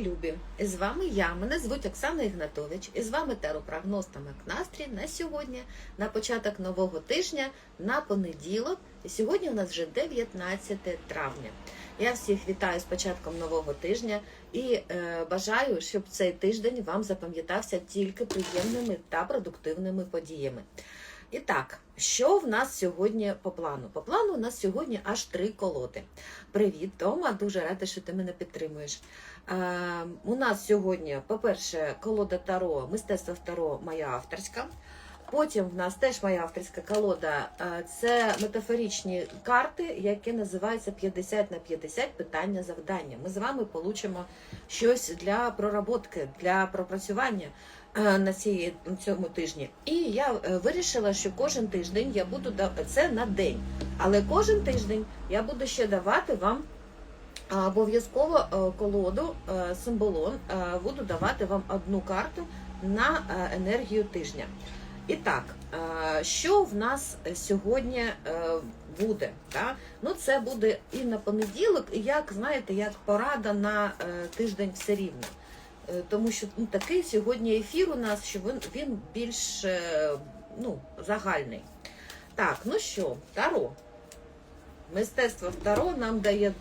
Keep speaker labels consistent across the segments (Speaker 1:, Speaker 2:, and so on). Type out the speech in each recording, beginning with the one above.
Speaker 1: Любі, з вами я, мене звуть Оксана Ігнатович, і з вами теропрогноз та Настрій на сьогодні, на початок нового тижня, на понеділок. І сьогодні у нас вже 19 травня. Я всіх вітаю з початком нового тижня і е, бажаю, щоб цей тиждень вам запам'ятався тільки приємними та продуктивними подіями. І так, що в нас сьогодні по плану? По плану у нас сьогодні аж три колоди. Привіт, Тома, дуже рада, що ти мене підтримуєш. Е, у нас сьогодні, по-перше, колода Таро, мистецтво Таро моя авторська. Потім в нас теж моя авторська колода. Е, Це метафоричні карти, які називаються 50 на 50 питання завдання. Ми з вами получимо щось для проработки, для пропрацювання на цій, цьому тижні. І я е, вирішила, що кожен тиждень я буду да- це на день. Але кожен тиждень я буду ще давати вам Обов'язково е, колоду е, символон е, буду давати вам одну карту на е, енергію тижня. І так, е, що в нас сьогодні е, буде? Та? Ну, це буде і на понеділок, і як знаєте, як порада на е, тиждень все рівно. Е, Тому що ну, такий сьогодні ефір у нас, що він, він більш е, ну, загальний. Так, ну що, Таро. Мистецтво Таро нам дає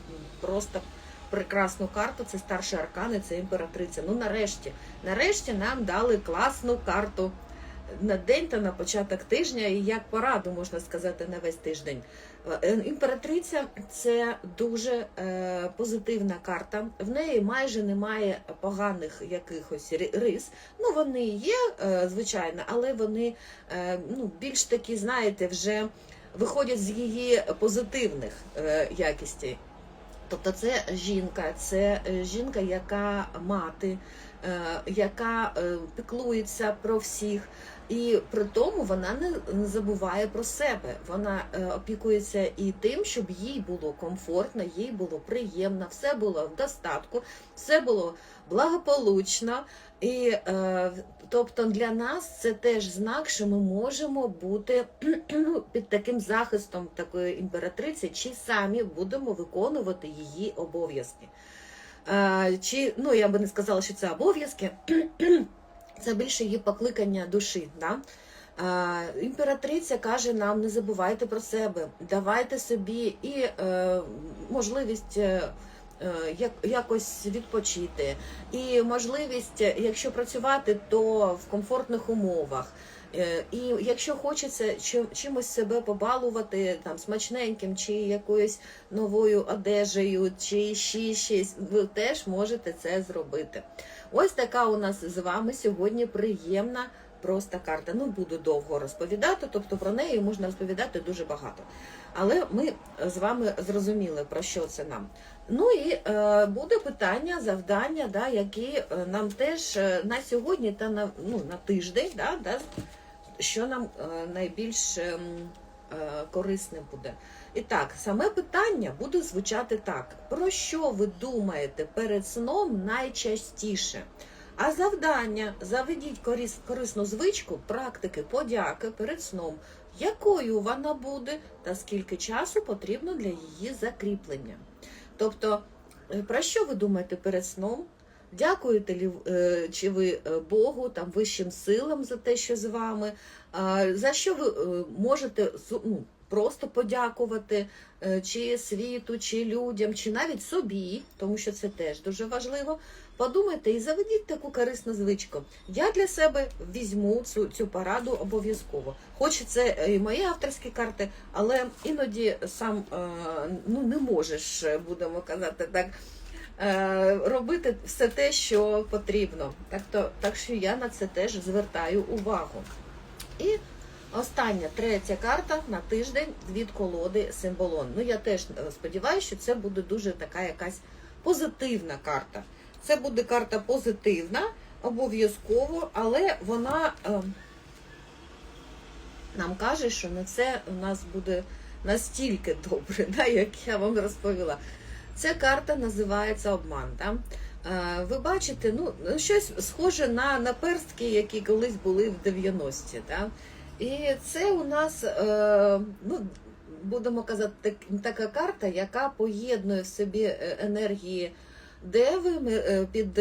Speaker 1: просто прекрасну карту. Це старші аркани, це імператриця. Ну нарешті, нарешті нам дали класну карту на день та на початок тижня, і як пораду можна сказати на весь тиждень. Е, Імператриця це дуже е, позитивна карта. В неї майже немає поганих якихось рис. Ну вони є, е, звичайно, але вони ну, більш такі, знаєте, вже виходять з її позитивних якістей. Тобто це жінка, це жінка, яка мати, яка піклується про всіх, і при тому вона не, забуває про себе. Вона е, опікується і тим, щоб їй було комфортно, їй було приємно, все було в достатку, все було благополучно. І е, тобто для нас це теж знак, що ми можемо бути ну, під таким захистом такої імператриці, чи самі будемо виконувати її обов'язки. Е, чи, ну, я би не сказала, що це обов'язки, це більше її покликання душі. Да? Імператриця каже нам: не забувайте про себе, давайте собі і е, можливість. е, е, як, якось відпочити, і можливість, якщо працювати, то в комфортних умовах. Е, І якщо хочеться чимось себе побалувати, там смачненьким, чи якоюсь новою одежею, чи ще щось, ви теж можете це зробити. Ось така у нас з вами сьогодні приємна проста карта. Ну, буду довго розповідати, тобто про неї можна розповідати дуже багато. Але ми з вами зрозуміли, про що це нам. Ну і е, буде питання, завдання, да, які е, нам теж е, на сьогодні та на, ну, на тиждень, да, да, що нам е, найбільш ем, е, корисне буде. І так, саме питання буде звучати так: про що ви думаєте перед сном найчастіше? А завдання заведіть корис, корисну звичку, практики, подяки перед сном. Якою вона буде та скільки часу потрібно для її закріплення? Тобто, е, про що ви думаєте перед сном? Дякуєте лі, е, чи ви е, Богу, там вищим силам за те, що з вами? За що ви е, можете ну, просто подякувати чи світу, чи людям, чи навіть собі, тому що це теж дуже важливо. Подумайте і заведіть таку корисну звичку. Я для себе візьму цю, цю пораду обов'язково. Хоч це і мої авторські карти, але іноді сам ну, не можеш, будемо казати так, робити все те, що потрібно. Так, то, так що я на це теж звертаю увагу. І остання третя карта на тиждень від колоди Символон. Ну я теж е, сподіваюся, що це буде дуже така якась позитивна карта. Це буде карта позитивна, обов'язково, але вона е, нам каже, що не це у нас буде настільки добре, да, як я вам розповіла. Ця карта називається обман. Е, Ви бачите, ну, щось схоже на, на перстки, які колись були в 90-ті. Да? І це у нас, е, ну, будемо казати, така карта, яка поєднує в собі е, енергії Деви під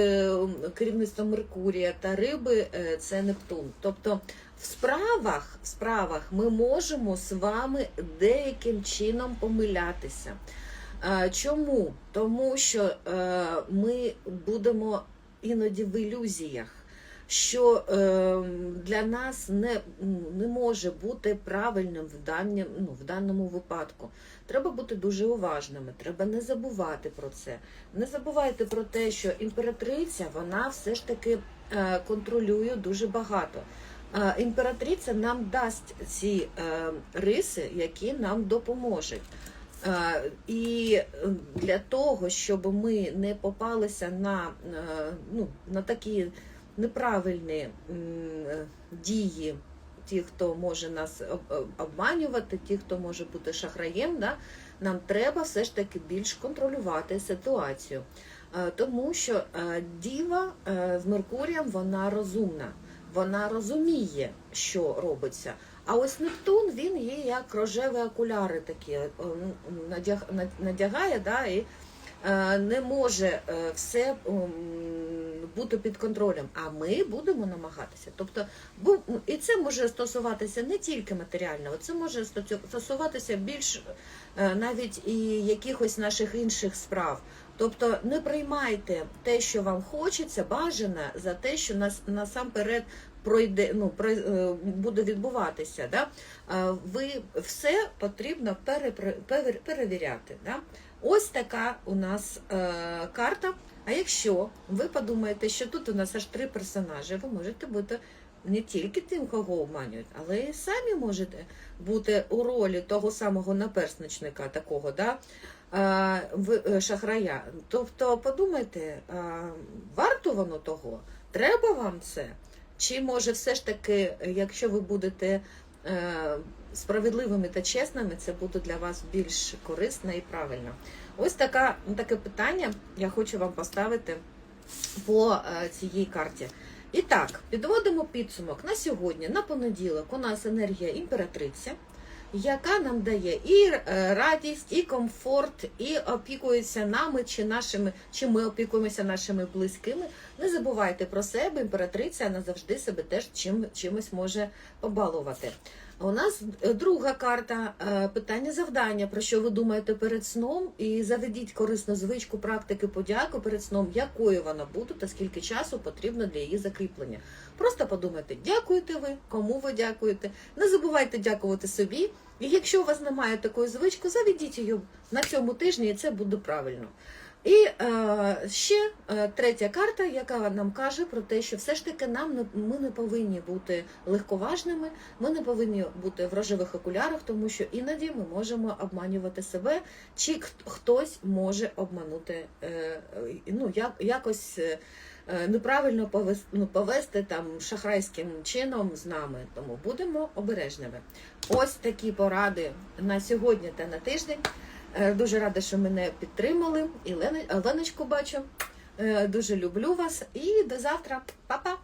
Speaker 1: керівництвом Меркурія та риби це Нептун. Тобто в справах, в справах ми можемо з вами деяким чином помилятися. Чому? Тому що е, ми будемо іноді в ілюзіях, що е, для нас не, не може бути правильним в, дані, ну, в даному випадку. Треба бути дуже уважними, треба не забувати про це. Не забувайте про те, що імператриця вона все ж таки е, контролює дуже багато. Імператриця нам дасть ці риси, які нам допоможуть. І е, для того, щоб ми не попалися на, е, ну, на такі неправильні е, дії, ті, хто може нас об- об- обманювати, ті, хто може бути шахраєм, да, нам треба все ж таки більш контролювати ситуацію. Тому що діва з Меркурієм вона розумна, вона розуміє, що робиться. А ось Нептун він є як рожеві окуляри такі е, надягає, да, і е, не може е, все бути під контролем. А ми будемо намагатися. Тобто, і це може стосуватися не тільки матеріального, це може стосуватися більш навіть і якихось наших інших справ. Тобто не приймайте те, що вам хочеться, бажане за те, що нас насамперед пройде, ну е, буде відбуватися. Да? Ви все потрібно перепри- пере- перевіряти. Да? Ось така у нас е, карта. А якщо ви подумаєте, що тут у нас аж три персонажі, ви можете бути не тільки тим, кого обманюють, але і самі можете бути у ролі того самого наперсничника, такого, да? е, шахрая. Тобто подумайте, варто воно того? Треба вам це? Чи може все ж таки, якщо ви будете е, справедливими та чесними, це буде для вас більш корисно і правильно? Ось така, таке питання я хочу вам поставити по е, цій карті. І так, підводимо підсумок на сьогодні, на понеділок, у нас енергія імператриця, яка нам дає і е, радість, і комфорт, і опікується нами чи нашими, чи ми опікуємося нашими близькими. Не забувайте про себе, імператриця назавжди завжди себе теж чим, чимось може побалувати. У нас е, друга карта е, питання завдання, про що ви думаєте перед сном, і заведіть корисну звичку практики подяку перед сном, якою вона буде та скільки часу потрібно для її закріплення. Просто подумайте, дякуєте ви, кому ви дякуєте. Не забувайте дякувати собі. І якщо у вас немає такої звички, заведіть її на цьому тижні, і це буде правильно. І е, ще е, третя карта, яка нам каже про те, що все ж таки нам не ми не повинні бути легковажними, ми не повинні бути в рожевих окулярах, тому що іноді ми можемо обманювати себе, чи хт- хтось може обманути е, ну, як, якось е, е, неправильно повести, ну, повести там шахрайським чином з нами. Тому будемо обережними. Ось такі поради на сьогодні та на тиждень. Е, Дуже рада, що мене підтримали. І Леночку бачу. Е, Дуже люблю вас і до завтра. Па-па!